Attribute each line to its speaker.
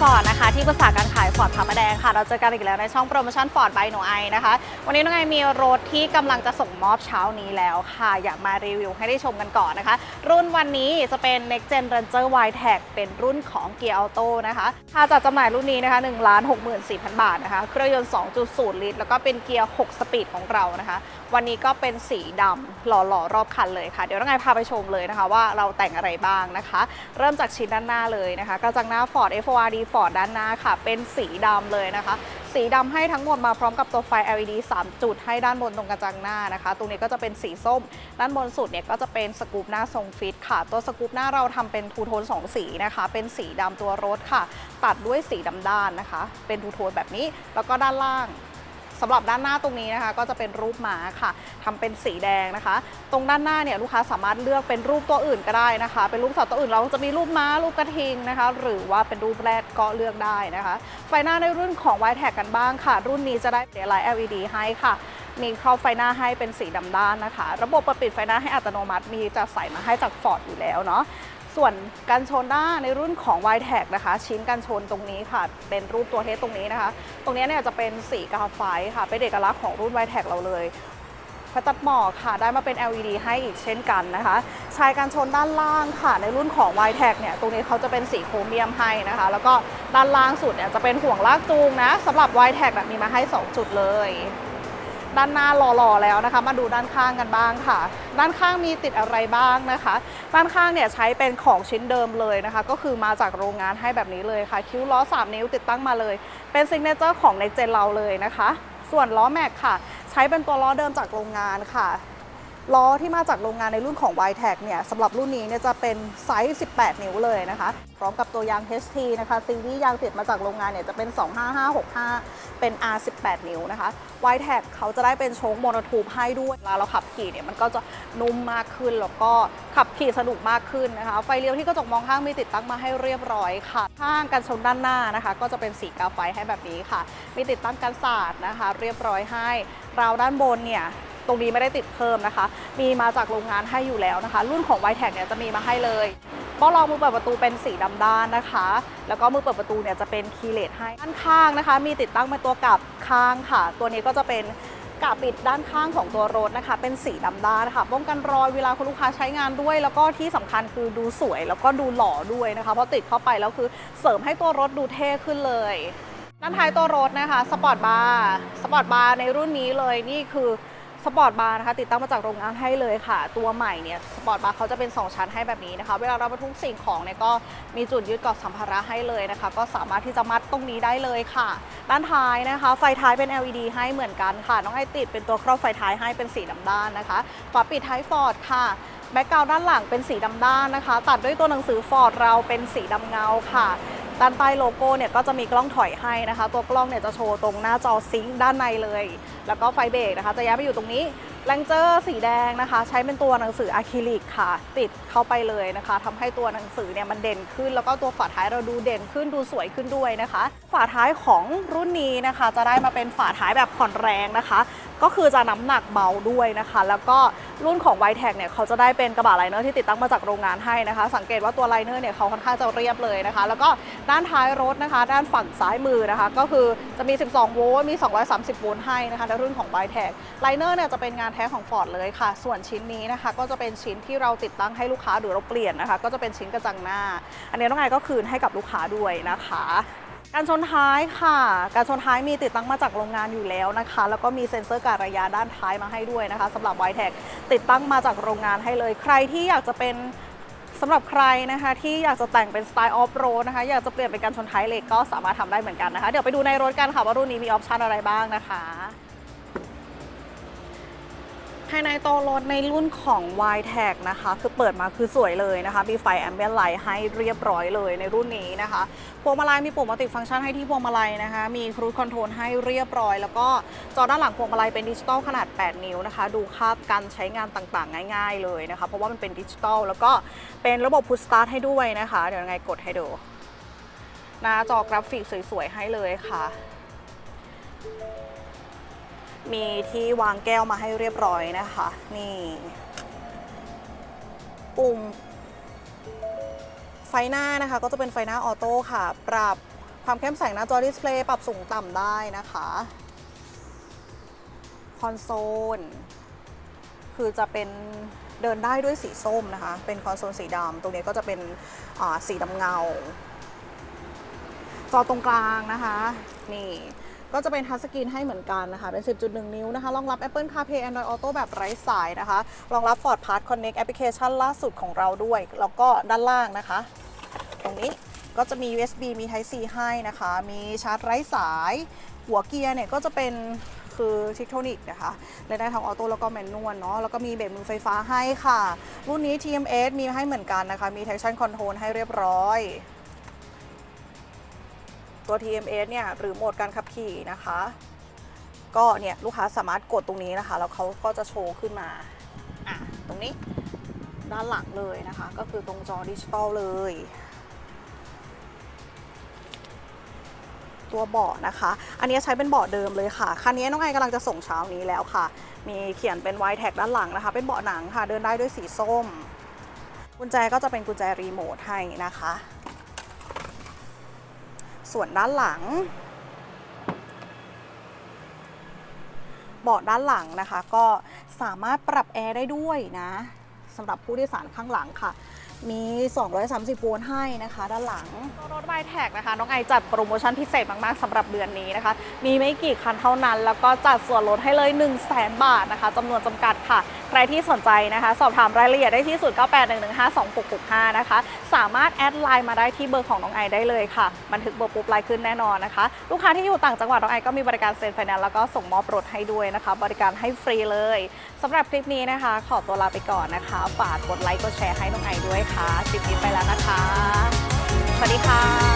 Speaker 1: ฟอร์ดนะคะที่ปรึกษาการขายฟอร์ดพระประแดงค่ะ เราเจอกันอีกแล้วในช่องโปรโมชั่นฟอร์ดไบโนไอนะคะ วันนี้น้องไอมีรถที่กำลังจะส่งมอบเช้านี้แล้วค่ะ อยากมารีวิวให้ได้ชมกันก่อนนะคะ รุ่นวันนี้จะเป็น Next Gen Ranger Y Tech เป็นรุ่นของ Gear Auto นะคะค่าจัดจำหน่ายรุ่นนี้นะคะ1 6 4 0 0 0 บาทนะคะ เครื่องยนต์ 2.0 ลิตร แล้วก็เป็นเกียร์ 6 สปีดของเรานะคะวันนี้ก็เป็นสีดำหล่อๆรอบคันเลยค่ะ เดี๋ยวน้องไงพาไปชมเลยนะคะ ว่าเราแต่งอะไรบ้างนะคะ เริ่มจากชิ้นด้านหน้าเลยนะคะ กระจังหน้า Ford FORD Ford ด้านหน้าค่ะ เป็นสีดำเลยนะคะ สีดำให้ทั้งหมดมาพร้อมกับตัวไฟ LED 3 จุดให้ด้านบนตรงกระจังหน้านะคะ ตรงนี้ก็จะเป็นสีส้ม ด้านบนสุดเนี่ยก็จะเป็นสกูปหน้าทรงฟิตค่ะ ตัวสกูปหน้าเราทำเป็นทูโทน2 สีนะคะ เป็นสีดำตัวรถค่ะ ตัดด้วยสีดำด้านนะคะ เป็นทูโทนแบบนี้ แล้วก็ด้านล่าง สำหรับด้านหน้าตรงนี้นะคะ ก็จะเป็นรูปหมาค่ะทำเป็นสีแดงนะคะ ตรงด้านหน้าเนี่ยลูกค้าสามารถเลือกเป็นรูปตัวอื่นก็ได้นะคะ เป็นรูปสัตว์ตัวอื่นเราจะมีรูปม้ารูปกระทิงนะคะ หรือว่าเป็นรูปแรดก็เลือกได้นะคะ ไฟหน้าในรุ่นของ y t แท็กันบ้างค่ะ รุ่นนี้จะได้เดลไลท์ LED ให้ค่ะมีครอบไฟหน้าให้เป็นสีดำด้านนะคะ ระบบเปิดปิดไฟหน้าให้อัตโนมัติมีจะใส่มาให้จาก Ford อยู่แล้วเนาะ ส่วนกันชนด้านในรุ่นของ y t แท็นะคะ ชิ้นกันชนตรงนี้ค่ะ เป็นรูปตัวเทสตรงนี้นะคะ ตรงนี้เนี่ยจะเป็นสีกาไฟค่ะ เป็นเอกลักษณ์ของรุ่น y t แท็เราเลยไฟตัดหมอกค่ะ ได้มาเป็น LED ให้อีกเช่นกันนะคะ ชายการชนด้านล่างค่ะ ในรุ่นของ y t แท็เนี่ย ตรงนี้เขาจะเป็นสีโครเมียมให้นะคะ แล้วก็ด้านล่างสุดเนี่ยจะเป็นห่วงลากจูงนะสำหรับ y t แท็มีมาให้ 2 จุดเลย ด้านหน้าหล่อๆแล้วนะคะ มาดูด้านข้างกันบ้างค่ะ ด้านข้างมีติดอะไรบ้างนะคะ ด้านข้างเนี่ยใช้เป็นของชิ้นเดิมเลยนะคะ ก็คือมาจากโรงงานให้แบบนี้เลยค่ะ คิ้วล้อ 3 นิ้วติดตั้งมาเลย เป็นซิงเกิลเจอร์ของ Next Gen เราเลยนะคะ ส่วนล้อแม็กค่ะ ใช้เป็นตัวล้อเดิมจากโรงงานค่ะ ล้อที่มาจากโรงงานในรุ่นของ y t e c เนี่ยสำหรับรุ่นนี้เนี่ยจะเป็นไซส์ 18 นิ้วเลยนะคะ พร้อมกับตัวยาง HT นะคะซีรีส์ยางติดมาจากโรงงานเนี่ยจะเป็น 25565 เป็น R18 นิ้วนะคะ y t e c เขาจะได้เป็นโชคโมโนทูปให้ด้วยเวลาเราขับขี่เนี่ยมันก็จะนุ่มมากขึ้นแล้วก็ขับขี่สนุกมากขึ้นนะคะ ไฟเลี้ยวที่กระจกมองข้างมีติดตั้งมาให้เรียบร้อยค่ะข้างกันชนด้านหน้านะคะ ก็จะเป็นสีกาไฟให้แบบนี้ค่ะ มีติดตั้งกันศาสตร์นะคะ เรียบร้อยให้ราวด้านบนเนี่ย ตรงนี้ไม่ได้ติดเพิ่มนะคะ มีมาจากโรงงานให้อยู่แล้วนะคะ รุ่นของ y t e c เนี่ยจะมีมาให้เลยเบาะรองมือเปิดประตูเป็นสีดำด้านนะคะ แล้วก็มือเปิดประตูเนี่ยจะเป็นคีย์เลสให้ด้านข้างนะคะ มีติดตั้งเป็นตัวกับข้างค่ะ ตัวนี้ก็จะเป็นกาปิดด้านข้างของตัวรถนะคะ เป็นสีดำด้านค่ะป้องกันรอยเวลาคุณลูกค้าใช้งานด้วย แล้วก็ที่สำคัญคือดูสวย แล้วก็ดูหล่อด้วยนะคะ เพราะติดเข้าไปแล้วคือเสริมให้ตัวรถดูเท่ขึ้นเลยด้านท้ายตัวรถนะคะสปอร์ตบาร์สปอร์ตบาร์ในรุ่นนี้เลยนี่คือ ปอร์ตบาร์นะคะติดตั้งมาจากโรงงานให้เลยค่ะ ตัวใหม่เนี่ยสปอร์ตบาร์เขาจะเป็น 2 ชั้นให้แบบนี้นะคะ เวลาเราบรรทุกสิ่งของเนี่ยก็มีจุดยึดเกาะสัมภาระให้เลยนะคะ ก็สามารถที่จะมัดตรงนี้ได้เลยค่ะ ด้านท้ายนะคะ ไฟท้ายเป็น LED ให้เหมือนกันค่ะ น้องไอติดเป็นตัวครอบไฟท้ายให้เป็นสีดำด้านนะคะฝาปิดท้ายฟอร์ดค่ะแบ็กกราวด้านหลังเป็นสีดำด้านนะคะ ตัดด้วยตัวหนังสือฟอร์ดเราเป็นสีดำเงาค่ะ ด้านใต้โลโก้เนี่ยก็จะมีกล้องถอยให้นะคะ ตัวกล้องเนี่ยจะโชว์ตรงหน้าจอซิงค์ด้านในเลย แล้วก็ไฟเบรกนะคะ จะย้ายไปอยู่ตรงนี้ แรงเจอร์สีแดงนะคะ ใช้เป็นตัวหนังสืออะคริลิกค่ะ ติดเข้าไปเลยนะคะทำให้ตัวหนังสือเนี่ยมันเด่นขึ้น แล้วก็ตัวฝาท้ายเราดูเด่นขึ้นดูสวยขึ้นด้วยนะคะ ฝาท้ายของรุ่นนี้นะคะ จะได้มาเป็นฝาท้ายแบบผ่อนแรงนะคะ ก็คือจะน้ำหนักเบาด้วยนะคะ แล้วก็รุ่นของ y t e c เนี่ยเขาจะได้เป็นกระบะไลเนอร์ที่ติดตั้งมาจากโรงงานให้นะคะ สังเกตว่าตัวไลเนอร์เนี่ยเขาค่อนข้างจะเรียบเลยนะคะ แล้วก็ด้านท้ายรถนะคะ ด้านฝั่งซ้ายมือนะคะ ก็คือจะมี 12 โวลต์มี 230 โวลต์ให้นะคะในรุ่นของ y t e c ไลเนอร์เนี่ยจะเป็นงานท้ของ Ford เลยค่ะ ส่วนชิ้นนี้นะคะ ก็จะเป็นชิ้นที่เราติดตั้งให้ลูกค้าหรือเราเปลี่ยนนะคะ ก็จะเป็นชิ้นกระจังหน้า อันนี้น้องไงก็คืนให้กับลูกค้าด้วยนะคะการชนท้ายค่ะ การชนท้ายมีติดตั้งมาจากโรงงานอยู่แล้วนะคะ แล้วก็มีเซ็นเซอร์การระยะด้านท้ายมาให้ด้วยนะคะสำหรับ y t e c ติดตั้งมาจากโรงงานให้เลย ใครที่อยากจะเป็นสำหรับใครนะคะที่อยากจะแต่งเป็นสไตล์ออฟโรดนะคะ อยากจะเปลี่ยนเป็นการชนท้ายเหล็กก็สามารถทำได้เหมือนกันนะคะ เดี๋ยวไปดูในรถกันค่ะว่ารุ่นนี้มีออปชันอะไรบ้างนะคะ ภายในโตวรถในรุ่นของ y t e c นะคะ คือเปิดมาคือสวยเลยนะคะ มีไฟแอมเบียนไลท์ให้เรียบร้อยเลยในรุ่นนี้นะคะพวงมาลัยมีปุ่มมัลติฟังก์ชันให้ที่พวงมาลัยนะคะ มีครู i คอนโทรลให้เรียบร้อย แล้วก็จอด้านหลังพวงมาลัยเป็นดิจิตอลขนาด 8 นิ้วนะคะ ดูคาบการใช้งานต่างๆ ง่าย ๆ เลยนะคะ เพราะว่ามันเป็นดิจิตอลแล้วก็เป็นระบบพุชสตาร์ทให้ด้วยนะคะ เดี๋ยวยังไงกดให้ดูหน้าจอกราฟิกสวยๆให้เลยค่ะ มีที่วางแก้วมาให้เรียบร้อยนะคะ นี่ ปุ่ม ไฟหน้านะคะก็จะเป็นไฟหน้าออโต้ค่ะ ปรับความเข้มแสงหน้าจอดิสเพลย์ปรับสูงต่ำได้นะคะ คอนโซล คือจะเป็นเดินได้ด้วยสีส้มนะคะ เป็นคอนโซลสีดำตรงนี้ก็จะเป็นสีดำเงา จอตรงกลางนะคะ นี่ ก็จะเป็นทัชสกรีนให้เหมือนกันนะคะ เป็น 10.1 นิ้วนะคะ รองรับ Apple CarPlay Android Auto แบบไร้สายนะคะ รองรับ Ford Pass Connect แอปพลิเคชันล่าสุดของเราด้วย แล้วก็ด้านล่างนะคะ ตรงนี้ก็จะมี USB มี Type C ให้นะคะ มีชาร์จไร้สาย หัวเกียร์เนี่ยก็จะเป็นคือทิกโทนิกนะคะเล่นได้ทั้งออโต้แล้วก็แมนนวลเนาะ แล้วก็มีเบรกมือไฟฟ้าให้ค่ะ รุ่นนี้ TMS มีให้เหมือนกันนะคะ มี traction control ให้เรียบร้อย ตัว TMS เนี่ยหรือโหมดการขับขี่นะคะ ก็เนี่ยลูกค้าสามารถกดตรงนี้นะคะ แล้วเขาก็จะโชว์ขึ้นมาอะตรงนี้ด้านหลังเลยนะคะ ก็คือตรงจอดิจิตอลเลย ตัวเบาะนะคะ อันนี้ใช้เป็นเบาะเดิมเลยค่ะคันนี้น้องไอกำลังจะส่งเช้านี้แล้วค่ะ มีเขียนเป็นไวท์แท็กด้านหลังนะคะ เป็นเบาะหนังค่ะ เดินได้ด้วยสีส้ม กุญแจก็จะเป็นกุญแจรีโมทให้นะคะ ส่วนด้านหลัง เบาะด้านหลังนะคะ ก็สามารถปรับแอร์ได้ด้วยนะสำหรับผู้โดยสารข้างหลังค่ะ มี 230 โวลต์ให้นะคะด้านหลัง รถไบแท็กนะคะ น้องไอจัดโปรโมชั่นพิเศษมาก ๆสำหรับเดือนนี้นะคะ มีไม่กี่คันเท่านั้น แล้วก็จัดส่วนลดให้เลย 1 0 0 0 0แบาทนะคะจำนวนจำกัดค่ะ ใครที่สนใจนะคะ สอบถามรายละเอียดได้ที่0981152665 นะคะ สามารถแอดไลน์มาได้ที่เบอร์ของน้องไอได้เลยค่ะ บันทึกเบอร์ปุ๊บไลน์ขึ้นแน่นอนนะคะ ลูกค้าที่อยู่ต่างจังหวัดน้องไอก็มีบริการเซ็นไฟแนนซ์แล้วก็ส่งมอบรถให้ด้วยนะคะ บริการให้ฟรีเลยสำหรับคลิปนี้นะคะ ขอตัวลาไปก่อนนะคะฝากกดไลค์กดแชร์ให้น้องไอด้วยคะคลิปนี้ไปแล้วนะคะ สวัสดีค่ะ